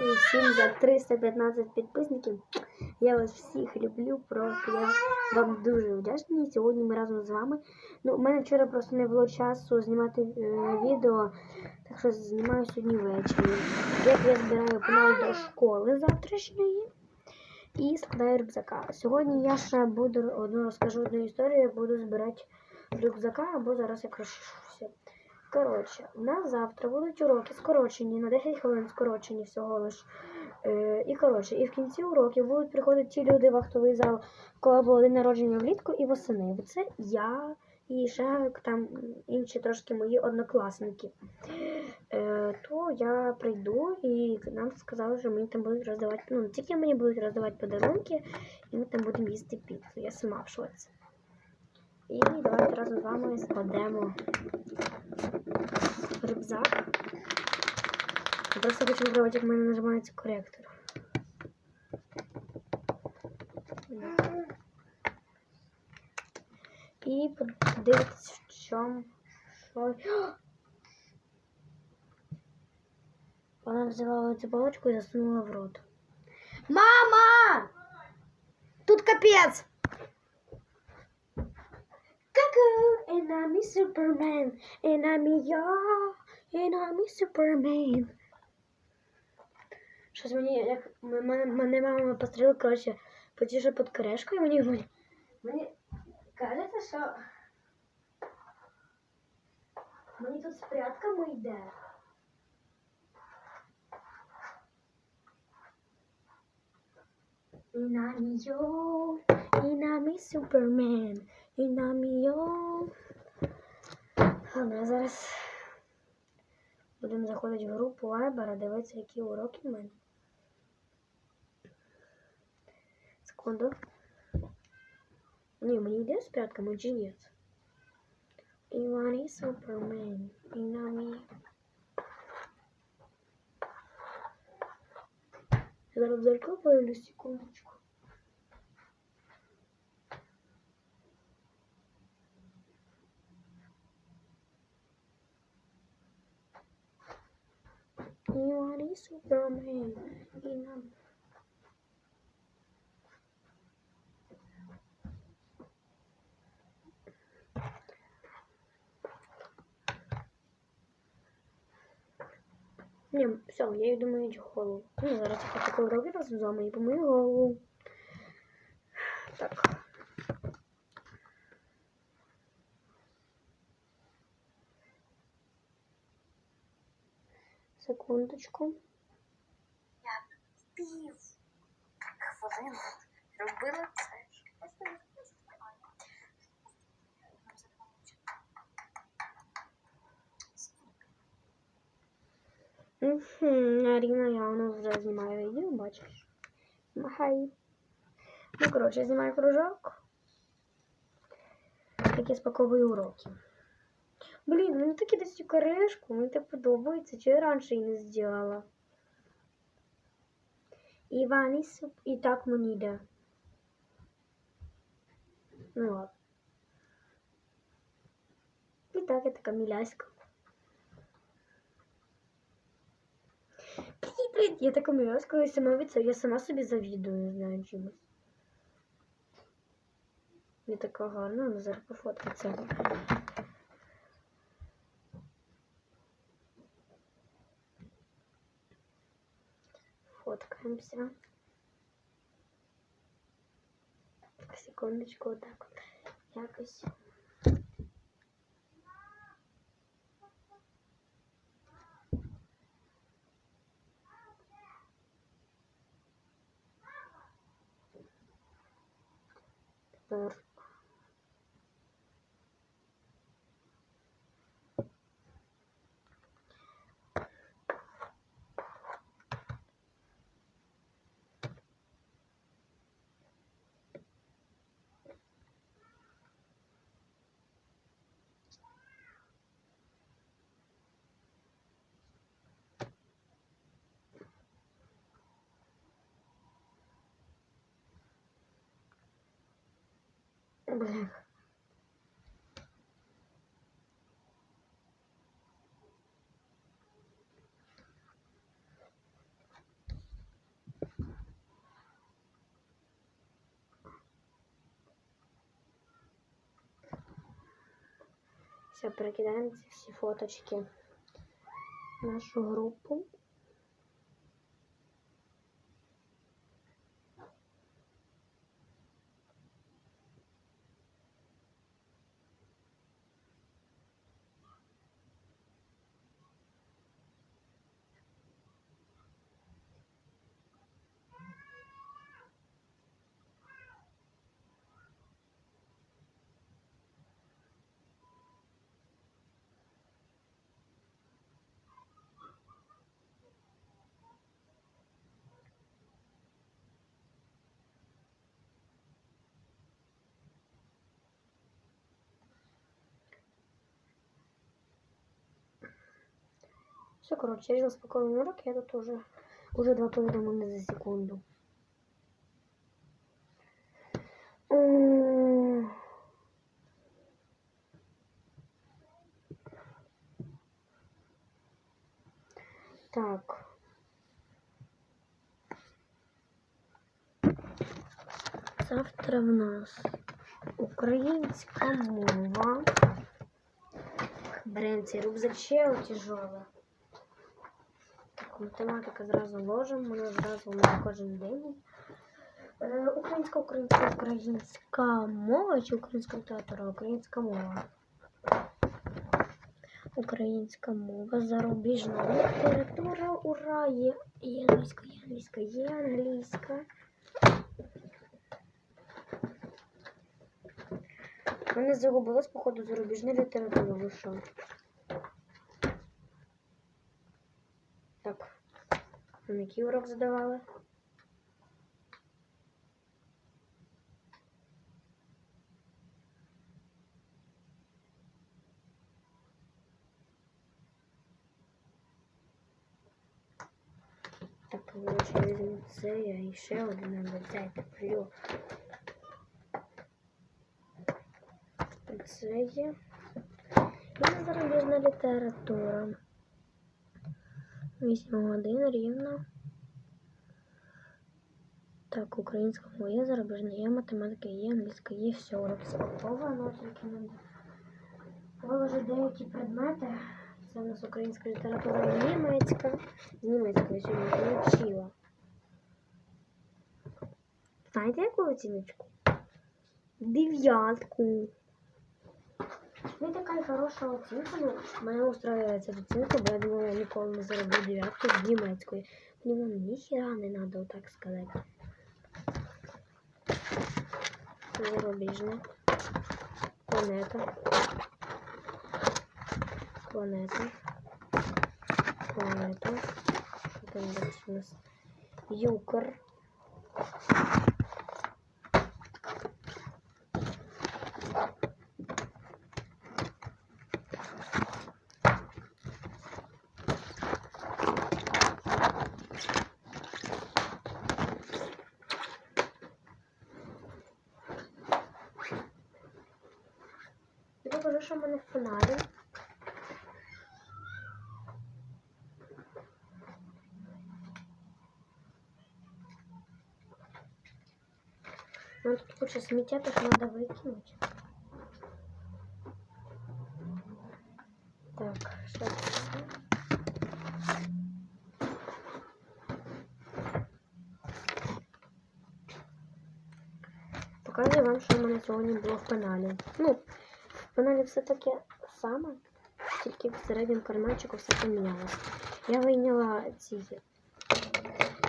Дякую всім за 315 підписників. Я вас всіх люблю. Просто я вам дуже вдячний. Сьогодні ми разом з вами. Ну, у мене вчора просто не було часу знімати е, відео, так що знімаю сьогодні ввечері. Як я збираю канал до школи завтрашньої і складаю рюкзака. Сьогодні я ще буду одну розкажу одну історію, буду збирати рюкзака або зараз як розчешуся. Коротше, у нас завтра будуть уроки скорочені, на 10 хвилин скорочені всього лиш. Е, і коротше, і в кінці уроків будуть приходити ті люди в актовий зал, кого було день народження влітку і восени. Це я і ще там інші трошки мої однокласники. Е, то я прийду і нам сказали, що мені там будуть роздавати, ну не тільки мені будуть роздавати подарунки, і ми там будемо їсти піцу. Я сама в шоці. І давайте разом з вами складемо рюкзак. Я просто хочу спробувати, як в мене нажимається коректор. І подивитися, в чому. Що... Вона взяла цю паличку і засунула в рот. Мама! Тут капець! And I'm a Superman, and I'm a я, and I'm a Superman. Щось мені, як мене, мене мама постріла, коротше, потіше під корешкою, мені, мені, мені кажеться, що мені тут спрятка йде. And I'm yo, and I'm a Superman, and I'm yo. Ладно, зараз будемо заходити в групу Вайбера, дивитися, які уроки в мене. Секунду. Ні, мені йде з п'ятками чи ні? Іван і Супермен. І намі. Я зараз в зеркало подивлюсь, секундочку. Іван і Супермен. І намі. Ні, все, я йду миють голову. Ну, зараз я таку роблю разом з вами і помию голову. Так. Секундочку. Я пів хвилин робила Аріна явно вже знімає відео, бачиш. Махай. Ну, коротше, я знімаю кружок. Я спаковую уроки. Блін, мені таки десь цю корешку, мені так подобається, чи я раніше її не зробила. Іван і так мені йде. Ну ладно. І так я така міляська. Привіт. Я така міляська, я сама від цього, я сама собі завідую, не знаю чимось. Я така гарна, ну зараз пофоткаться. Фоткаемся. Так, секундочку, так вот. Якось. Dur. блин. Все, прокидаем все фоточки в нашу группу. Все, коротше, я розпаковую урок, я тут уже, уже два повідомлення за секунду. Так. Завтра в нас українська мова. Цей рюкзак ще тяжеле. Математика зразу ложимо, вона зразу на кожен день. Е, Українська, українська, українська мова чи українська література? Українська мова. Українська мова, зарубіжна література, ура! Є, є англійська, є англійська, є англійська. Мене загубилась, походу, зарубіжна література вийшла. Так. Нам який урок задавали? Так, коротше, я візьму це, я ще один взяти плю. Це є. І зарубіжна література. 8 годин рівно. Так, українська мова є, є, математика є, англійська є, все, урок спаковано, тільки не виложити деякі предмети. Це у нас українська література і німецька. З сьогодні вчила. Знаєте, яку оціночку? Дев'ятку. Ну, така хороша оцінка. Ну, мене устраиває ця оцінка, бо я думала, я ніколи не зароблю дев'ятку з німецької. Вам ніхіра не треба так сказати. Зарубіжне. Планета. Планета. Планета. Що там далі у нас? Юкр. Я покажу, що в мене в пеналі. Ну, тут куча сміття, так треба викинути. Так, що це? Показую вам, що в мене сьогодні було в пеналі. Ну, в пеналі все таке саме, тільки в середньому карманчику все помінялося. Я вийняла ці.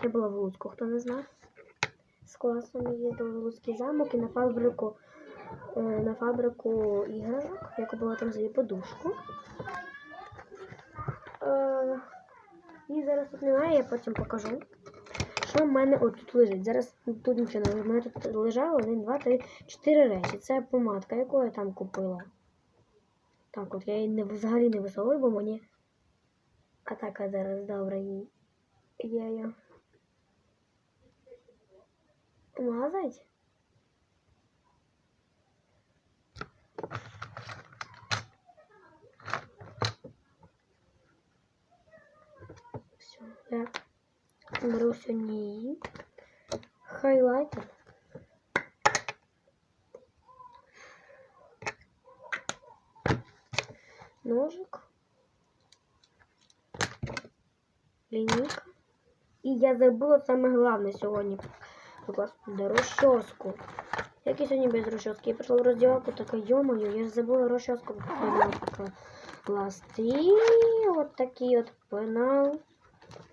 Я була в Луцьку, хто не знав. З класом їздила в Луцький замок і на фабрику, е, на фабрику іграшок. Я купила там собі подушку. Е, Її зараз тут немає, я потім покажу. Що в мене от тут лежить? Зараз тут нічого не лежить. У мене тут лежало 1, 2, 3, 4 речі. Це помадка, яку я там купила. Так, от я її не, взагалі не висовую, бо мені. А так, а зараз добре її. Я її. Мазать? Все, я беру сьогодні її. Хайлайтер. Ножик, лінійка. І я забула саме головне сьогодні. Господи, розчоску. Я сьогодні без розчоски? Я прийшла в розділку, така, йомою, я ж забула розчоску класти. І от такий от пенал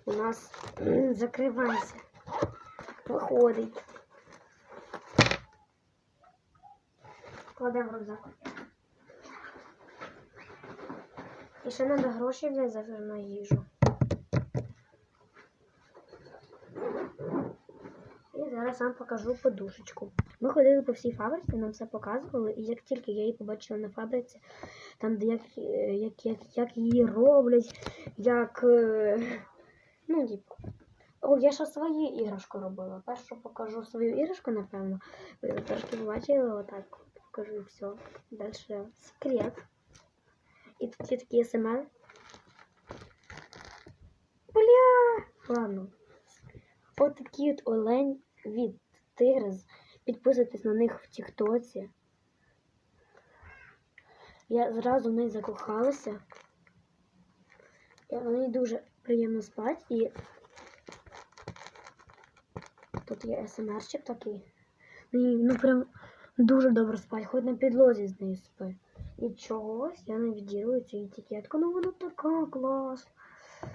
у нас м, закривайся. Виходить. Кладемо в рюкзак. І ще треба гроші взяти на їжу. І зараз вам покажу подушечку. Ми ходили по всій фабриці, нам все показували, і як тільки я її побачила на фабриці, там, де як, е, як, як, як її роблять, як. е, Ну, типу. О, я ще свою іграшку робила. Першу покажу свою іграшку, напевно. Ви трошки побачили, отак покажу і все. Далі секрет. І тут є такий СМР. Бля! Ладно. От такий от олень від Тигрис. Підписуйтесь на них в Тіктоці. Я зразу в неї закохалася. В неї дуже приємно спати. І тут є СМРчик такий. Ну прям дуже добре спать, хоч на підлозі з нею спи. І чогось я не відділую цю етикетку. Ну вона така клас.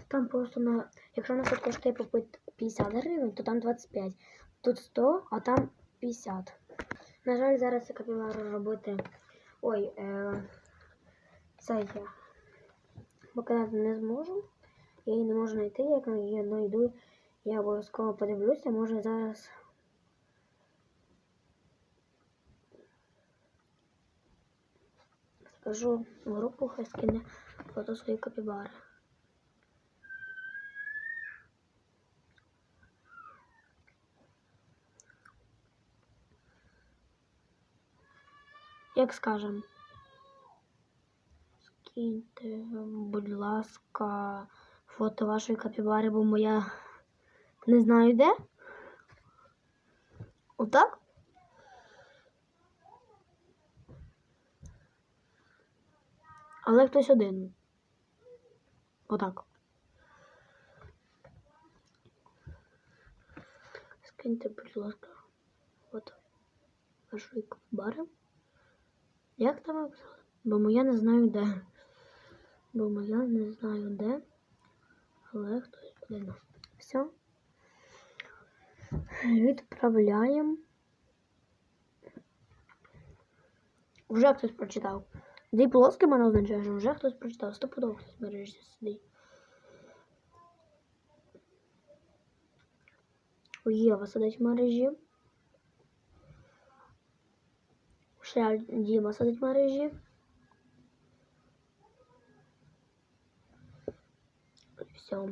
Там просто на. Якщо на тут коштує попит 50 гривень, то там 25. Тут 100, а там 50. На жаль, зараз я капілару робити. Ой, е... це я показати не зможу. Я її не можу знайти, як я її знайду. Я обов'язково подивлюся, може зараз. Скажу в групу, хай скине фото свої капібари. Як скажем, скиньте, будь ласка, фото вашої капібари, бо моя не знаю де. Отак? Але хтось один. Отак. Скиньте, будь ласка, фото вашої капібари. Як там написати? Бо моя не знаю де. Бо моя не знаю де. Але хтось один. Все. Відправляємо. Вже хтось прочитав. Дві полоски мене означає, що вже хтось прочитав. Стопудово хтось мережі сидить. Єва сидить в мережі. Ще Діма сидить в мережі. Все.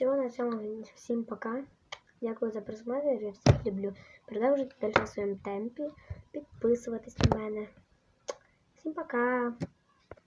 Все, на цьому всім пока. Дякую за просмотр. Я всіх люблю. Продовжуйте далі в своєму темпі. Підписуватись на мене. Всім пока!